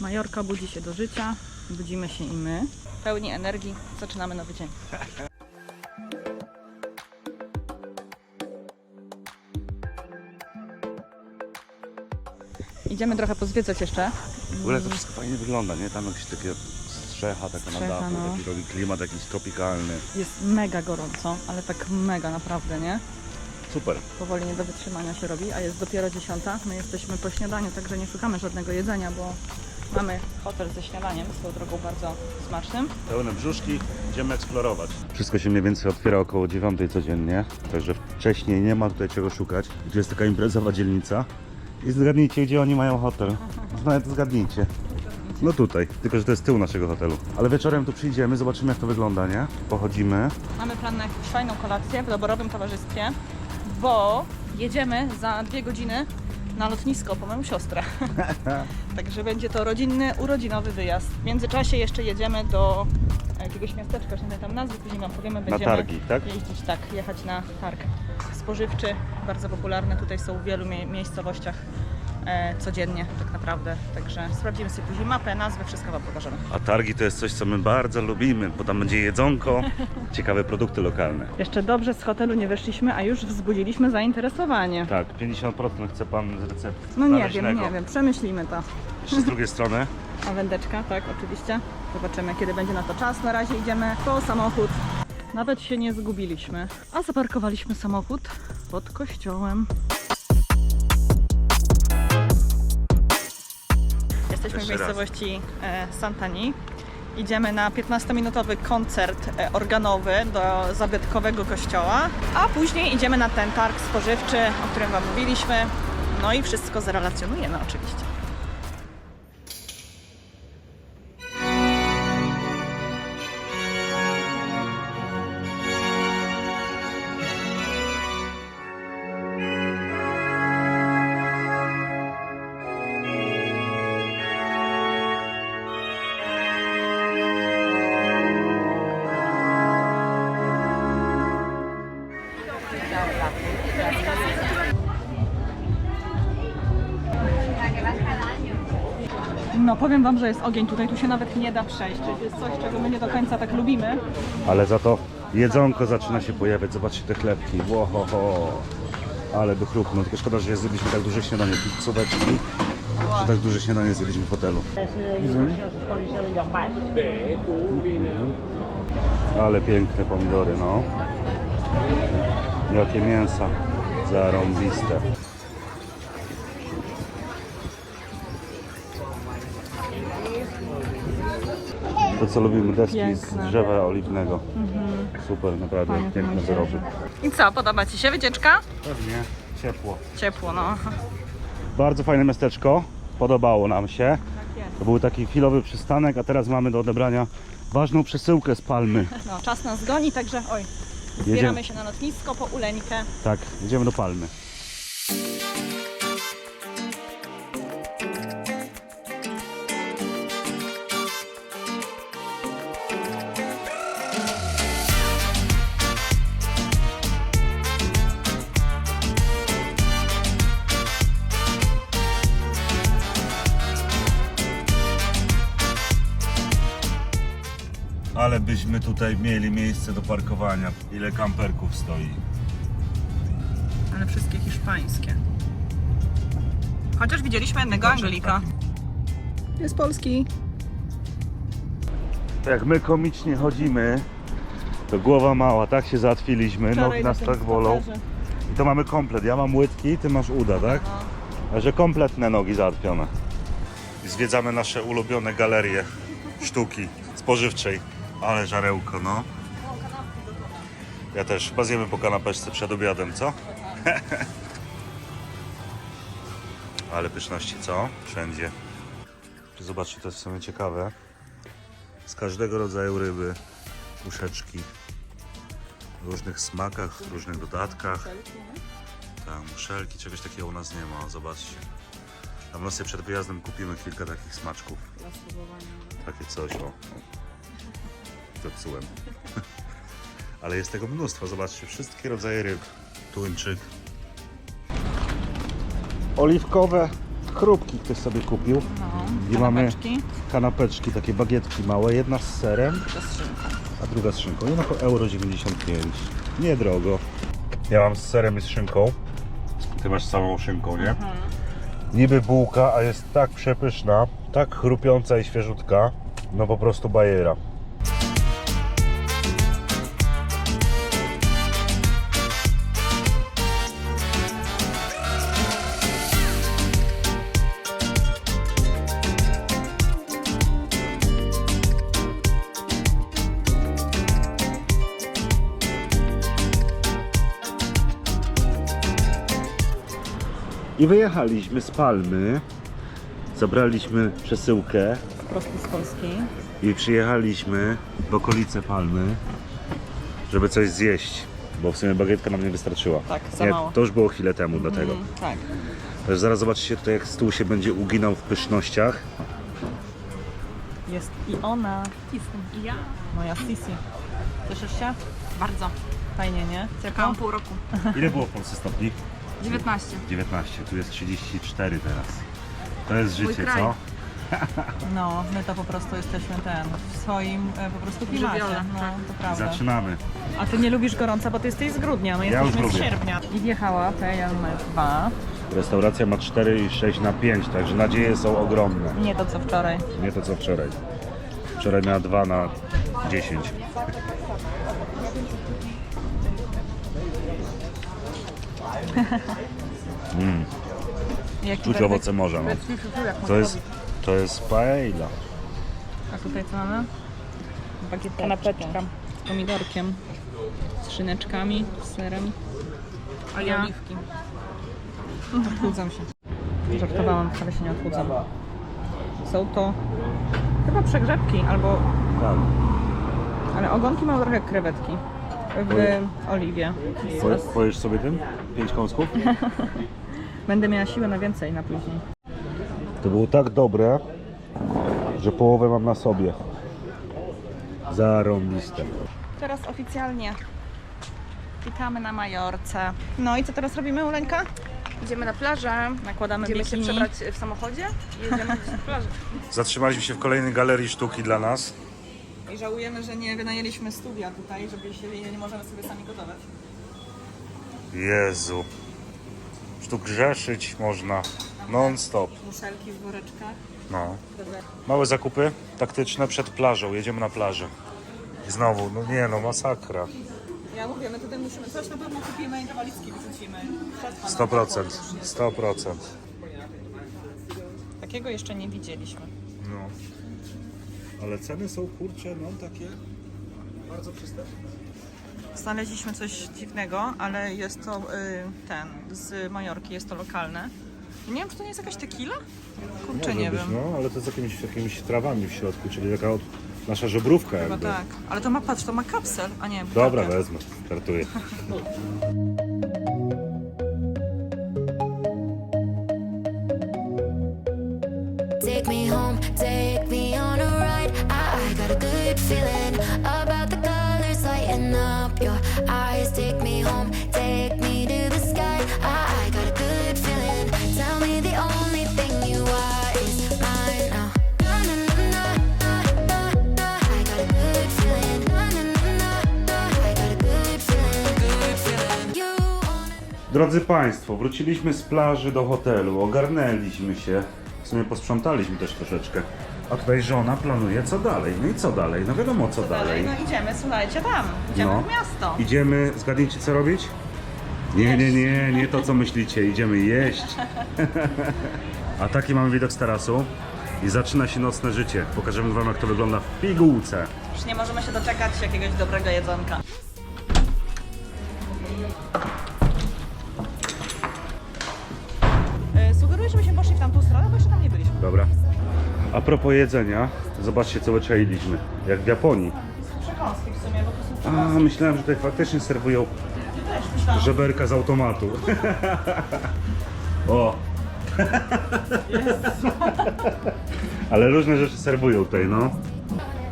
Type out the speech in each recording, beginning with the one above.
Majorka budzi się do życia, budzimy się i my. Pełni energii, zaczynamy nowy dzień. Idziemy trochę pozwiedzać jeszcze. W ogóle to wszystko fajnie wygląda, nie? Tam jakieś takie strzecha taka na Strzecha, dachu, no. taki robi klimat jakiś tropikalny. Jest mega gorąco, ale tak mega naprawdę, nie? Super. Powoli nie do wytrzymania się robi, a jest dopiero dziesiąta. My jesteśmy po śniadaniu, także nie szukamy żadnego jedzenia, bo mamy hotel ze śniadaniem, swoją drogą bardzo smacznym. Pełne brzuszki, idziemy eksplorować. Wszystko się mniej więcej otwiera około 9 codziennie, także wcześniej nie ma tutaj czego szukać. Tu jest taka imprezowa dzielnica. I zgadnijcie, gdzie oni mają hotel. Nawet zgadnijcie. No tutaj, tylko że to jest tył naszego hotelu. Ale wieczorem tu przyjdziemy, zobaczymy jak to wygląda, nie? Pochodzimy. Mamy plan na jakąś fajną kolację w doborowym towarzystwie, bo jedziemy za dwie godziny na lotnisko po moją siostrę. Także będzie to rodzinny, urodzinowy wyjazd. W międzyczasie jeszcze jedziemy do jakiegoś miasteczka, że nie pamiętam nazwy, później wam powiemy. Będziemy targi, tak? jeździć, tak, jechać na targ spożywczy, bardzo popularny tutaj są w wielu mie- miejscowościach codziennie tak naprawdę. Także sprawdzimy sobie później mapę, nazwę, wszystko wam pokażemy. A targi to jest coś, co my bardzo lubimy, bo tam będzie jedzonko, ciekawe produkty lokalne. Jeszcze dobrze z hotelu nie wyszliśmy, a już wzbudziliśmy zainteresowanie. Tak, 50% chce pan z recepty. No nie wiem, nie wiem, przemyślimy to. Jeszcze z drugiej strony. A wędeczka, tak, oczywiście. Zobaczymy, kiedy będzie na to czas. Na razie idziemy po samochód. Nawet się nie zgubiliśmy, a zaparkowaliśmy samochód pod kościołem. Jesteśmy w Jeszcze raz. miejscowości e, Santani. Idziemy na 15-minutowy koncert e, organowy do zabytkowego kościoła, a później idziemy na ten targ spożywczy, o którym Wam mówiliśmy. No i wszystko zrelacjonujemy oczywiście. No powiem Wam, że jest ogień tutaj, tu się nawet nie da przejść. To jest coś, czego my nie do końca tak lubimy. Ale za to jedzonko zaczyna się pojawiać. Zobaczcie te chlebki. Łohoho. Ale by chrupnął. Tylko szkoda, że zjedliśmy tak duże śniadanie. Pizzóweczki. Że tak duże śniadanie zjedliśmy w hotelu. Ale piękne pomidory, no. Jakie mięsa. Zarąbiste. To co lubimy, deski z Piękne. drzewa oliwnego. Super, naprawdę Fajnie to piękne wyroby. I co, podoba Ci się wycieczka? Pewnie, ciepło. Ciepło, no. Bardzo fajne miasteczko, podobało nam się. Tak. To był taki chwilowy przystanek, a teraz mamy do odebrania ważną przesyłkę z Palmy. No, czas nas goni, także oj, Jedziemy. zbieramy się na lotnisko po uleńkę. Tak, jedziemy do Palmy. Ale byśmy tutaj mieli miejsce do parkowania. Ile kamperków stoi. Ale wszystkie hiszpańskie. Chociaż widzieliśmy jednego Anglika. Jest polski. To jak my komicznie chodzimy, to głowa mała, tak się załatwiliśmy, nogi nas tak bolą. I to mamy komplet. Ja mam łydki, ty masz uda, tak? A że kompletne nogi załatwione. I zwiedzamy nasze ulubione galerie sztuki spożywczej. Ale żarełko, no. Ja też. Chyba zjemy po kanapeczce przed obiadem, co? Ale pyszności, co? Wszędzie. Zobaczcie, to jest w sumie ciekawe. Z każdego rodzaju ryby, uszeczki. W różnych smakach, w różnych dodatkach. Tam, muszelki, czegoś takiego u nas nie ma, zobaczcie. Na sobie przed wyjazdem kupimy kilka takich smaczków. Takie coś, o. Zepsułem. Ale jest tego mnóstwo, zobaczcie, wszystkie rodzaje ryb. Tuńczyk. Oliwkowe Chrupki ktoś sobie kupił. No, I mamy kanapeczki. kanapeczki, takie bagietki małe. Jedna z serem, To z szynką. a druga z szynką. Jedna po euro 95. Niedrogo. Ja mam z serem i z szynką. Ty masz z całą szynką, nie? Niby bułka, a jest tak przepyszna, tak chrupiąca i świeżutka. No po prostu bajera. I wyjechaliśmy z Palmy. Zabraliśmy przesyłkę Prosto z Polski. i przyjechaliśmy w okolice Palmy, żeby coś zjeść. Bo w sumie bagietka nam nie wystarczyła. Tak, za nie, mało. To już było chwilę temu dlatego. Mm, tak. Zaraz zobaczycie tutaj jak stół się będzie uginał w pysznościach. Jest i ona. Jestem i ja. Moja Sisi. Cieszysz się? Bardzo. Fajnie, nie? Czekałam pół roku. Ile było w Polsce stopni? 19. 19, tu jest 34 teraz. To jest Mój życie, kraj. co? No, my to po prostu jesteśmy ten, w swoim e, po prostu klimacie. Żywiole, No, tak. to prawda. Zaczynamy. A ty nie lubisz gorąca, bo ty jesteś z grudnia, my Ja już jesteśmy z lubię. sierpnia. I wjechała PLM2. Restauracja ma 4 i 6 na 5, także nadzieje są ogromne. Nie to co wczoraj. Nie to co wczoraj. Wczoraj miała 2 na 10. Jaki Czuć werdykt? owoce morza. No. To jest, to jest paella. A tutaj co mamy? Bagieteczka. Kanapeczka. Z pomidorkiem. Z szyneczkami, z serem. A ja? oliwki. Odchudzam się. Żartowałam, wcale się nie odchudzam. Są to chyba przegrzebki, albo, Tak. ale ogonki mają trochę jak krewetki w oliwie. Po, pojesz sobie tym? 5 kąsków? Będę miała siłę na więcej na później. To było tak dobre, że połowę mam na sobie. Zarąbiste. Teraz oficjalnie witamy na Majorce. No i co teraz robimy, Uleńka? Idziemy na plażę. Nakładamy Będziemy się bikini. przebrać w samochodzie i jedziemy gdzieś na plażę. Zatrzymaliśmy się w kolejnej galerii sztuki dla nas. I żałujemy, że nie wynajęliśmy studia tutaj, żeby się nie możemy sobie sami gotować. Jezu. Już tu grzeszyć można non-stop. Muszelki w woreczkach. No. Małe zakupy taktyczne przed plażą. Jedziemy na plażę. I znowu, no nie no, masakra. Ja mówię, my tutaj musimy coś na pewno kupimy i walizki. Przetrwa nam 100%. to. 100%. Takiego jeszcze nie widzieliśmy. No. Ale ceny są kurcze, no takie bardzo przystępne. Znaleźliśmy coś dziwnego, ale jest to y, ten z Majorki, jest to lokalne. Nie wiem, czy to nie jest jakaś tequila? Kurczę, nie wiem. no, ale to z jakimiś, jakimiś trawami w środku, czyli taka od, nasza żebrówka Chyba jakby. tak. Ale to ma, patrz, to ma kapsel, a nie Dobra, wezmę, kartuję. feeling about the colors lighting up your eyes. Take me home, take me to the sky. I got a good feeling. Tell me the only thing you are. I. I Drodzy Państwo, wróciliśmy z plaży do hotelu, ogarnęliśmy się, w sumie posprzątaliśmy też troszeczkę. A tutaj żona planuje co dalej. No i co dalej? No wiadomo co dalej. No idziemy, słuchajcie, tam. Idziemy No. w miasto. Idziemy, zgadnijcie co robić? Nie, nie, nie, nie to co myślicie, idziemy jeść. A taki mamy widok z tarasu i zaczyna się nocne życie. Pokażemy Wam jak to wygląda w pigułce. Już nie możemy się doczekać jakiegoś dobrego jedzonka. E, Sugeruję, żebyśmy poszli w tamtą stronę, bo jeszcze tam nie byliśmy. Dobra. A propos jedzenia, zobaczcie co wyczailiśmy. Jak w Japonii. Przekąski w sumie, bo to są A, myślałem, że tutaj faktycznie serwują Też myślałam. żeberka z automatu. o! Ale różne rzeczy serwują tutaj, no.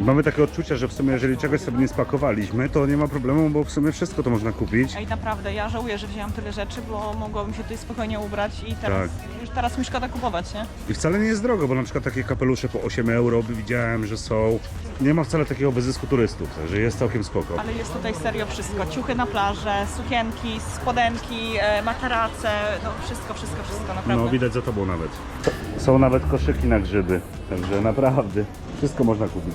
Mamy takie odczucie, że w sumie jeżeli czegoś sobie nie spakowaliśmy, to nie ma problemu, bo w sumie wszystko to można kupić. Ej, naprawdę, ja żałuję, że wzięłam tyle rzeczy, bo mogłabym się tutaj spokojnie ubrać i teraz, już teraz mi szkoda kupować, nie? I wcale nie jest drogo, bo na przykład takie kapelusze po 8 euro widziałem, że są. Nie ma wcale takiego wyzysku turystów, także jest całkiem spoko. Ale jest tutaj serio wszystko. Ciuchy na plażę, sukienki, spodenki, e, materace, no wszystko, wszystko, wszystko, naprawdę. No widać za tobą nawet. Są nawet koszyki na grzyby, także naprawdę wszystko można kupić.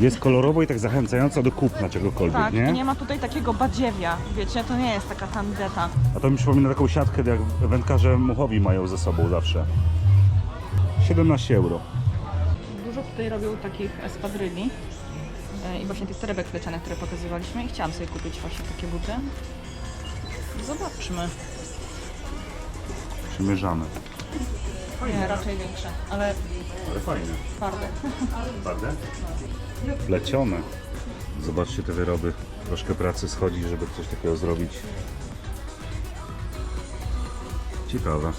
Jest kolorowo i tak zachęcająco do kupna czegokolwiek, tak, nie? i nie ma tutaj takiego badziewia, wiecie, to nie jest taka tandeta. A to mi przypomina taką siatkę, jak wędkarze muchowi mają ze sobą zawsze. 17 euro. Dużo tutaj robią takich espadryli e, i właśnie tych torebek flecianych, które pokazywaliśmy i chciałam sobie kupić właśnie takie buty. Zobaczmy. Przymierzamy. Nie, raczej większe, ale Ale fajne. twarde. Twarde? Plecione. Zobaczcie te wyroby. Troszkę pracy schodzi, żeby coś takiego zrobić. Ciekawe.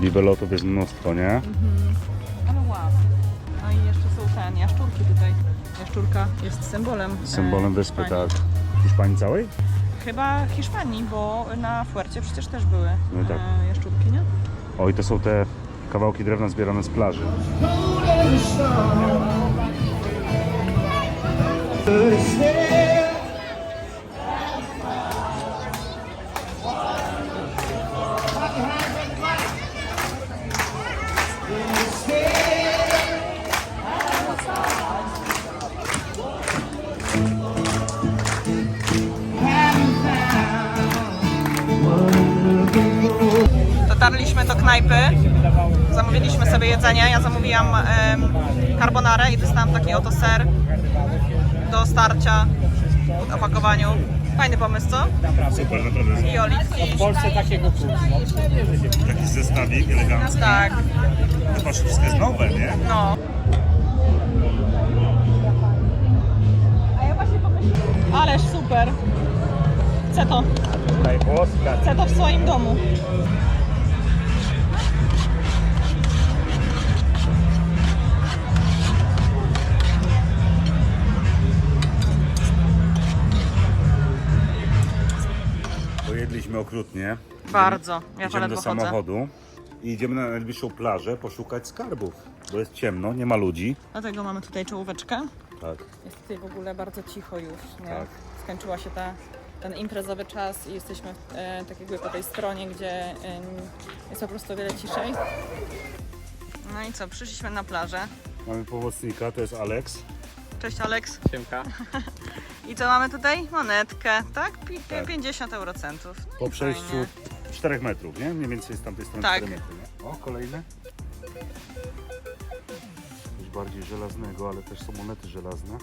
Libelotów jest mnóstwo, nie? Ale ładne. No i jeszcze są ten, jaszczurki tutaj. Jaszczurka jest symbolem. e, Symbolem wyspy, Hiszpanii. tak. Hiszpanii całej? Chyba Hiszpanii, bo na Fuercie przecież też były No tak. e, jaszczurki, nie? Oj, to są te kawałki drewna zbierane z plaży. Dotarliśmy taki oto ser do starcia w opakowaniu. Fajny pomysł, co? Super, naprawdę. I oliwki. Polsce takiego kursu. Jakiś zestawik elegancki. Tak, To patrz, wszystko jest nowe, nie? no. Ależ super. Chcę to. Chcę to w swoim domu. Okrutnie. Bardzo. Ja Idziemy ledwo do chodzę. samochodu i idziemy na najbliższą plażę poszukać skarbów, bo jest ciemno, nie ma ludzi. Dlatego mamy tutaj czołóweczkę. Tak. Jest tutaj w ogóle bardzo cicho już, nie? Tak. Skończyła się ta, ten imprezowy czas i jesteśmy e, tak jakby po tej stronie, gdzie e, jest po prostu o wiele ciszej. No i co, przyszliśmy na plażę. Mamy pomocnika, to jest Alex. Cześć Aleks. Siemka. I co mamy tutaj? Monetkę, tak? Pi- Tak. 50 eurocentów. No Po przejściu fajnie. 4 metrów, nie? Mniej więcej z tamtej strony Tak. 4 metry, nie? O, kolejny. Coś bardziej żelaznego, ale też są monety żelazne.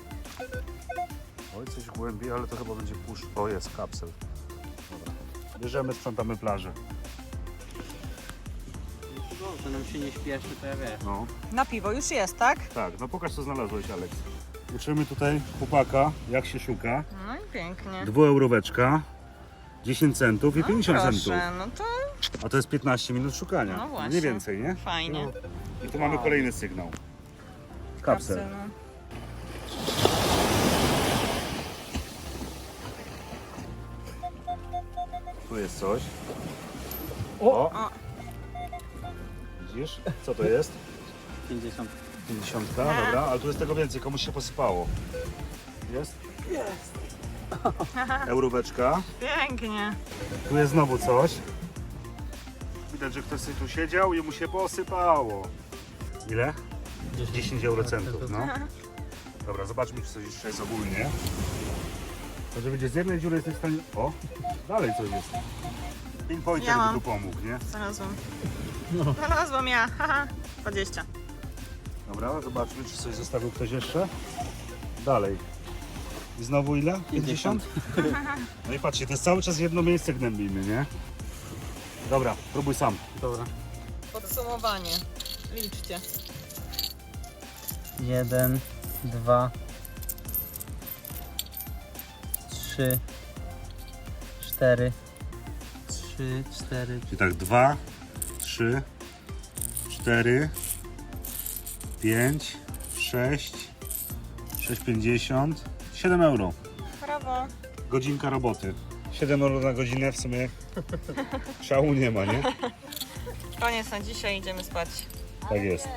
Oj, coś głębiej, ale to chyba będzie pusz. O, jest kapsel. Dobra. Bierzemy, sprzątamy plażę. Dobrze, nam się nie śpieszy, to ja wiesz. No. Na piwo już jest, tak? Tak, no pokaż co znalazłeś, Alex. Uczymy tutaj chłopaka, jak się szuka. No i pięknie. Dwueuroweczka, 10 centów i 50 centów. Proszę, no to A to jest 15 minut szukania. no właśnie. Nie więcej, nie? Fajnie. I tu mamy kolejny sygnał. Kapsel. no. Tu jest coś. O! O. Widzisz? Co to jest? 50. 50, dobra, ale tu jest tego więcej, komuś się posypało. Jest? Jest. Euróweczka. Pięknie. Tu jest znowu coś. Widać, że ktoś sobie tu siedział i mu się posypało. Ile? 10 eurocentów, no. Dobra, zobaczmy, czy coś jeszcze jest ogólnie. To, że będzie z jednej dziury jesteś w stanie... O, dalej coś jest. Pinpointer Ja by tu pomógł, nie? Znalazłam. Znalazłam ja. Haha. 20. Dobra, zobaczmy, czy coś zostawił ktoś jeszcze. Dalej. I znowu ile? 50? No i patrzcie, to jest cały czas jedno miejsce gnębimy, nie? Dobra, próbuj sam. Dobra. Podsumowanie. Liczcie. Jeden, dwa, trzy, cztery, trzy, cztery, Czyli tak, dwa, trzy, cztery. 4, 5, 6, 6,50, 7 euro. Brawo. Godzinka roboty. 7 euro na godzinę w sumie szału nie ma, nie? Koniec na dzisiaj, idziemy spać. Tak jest.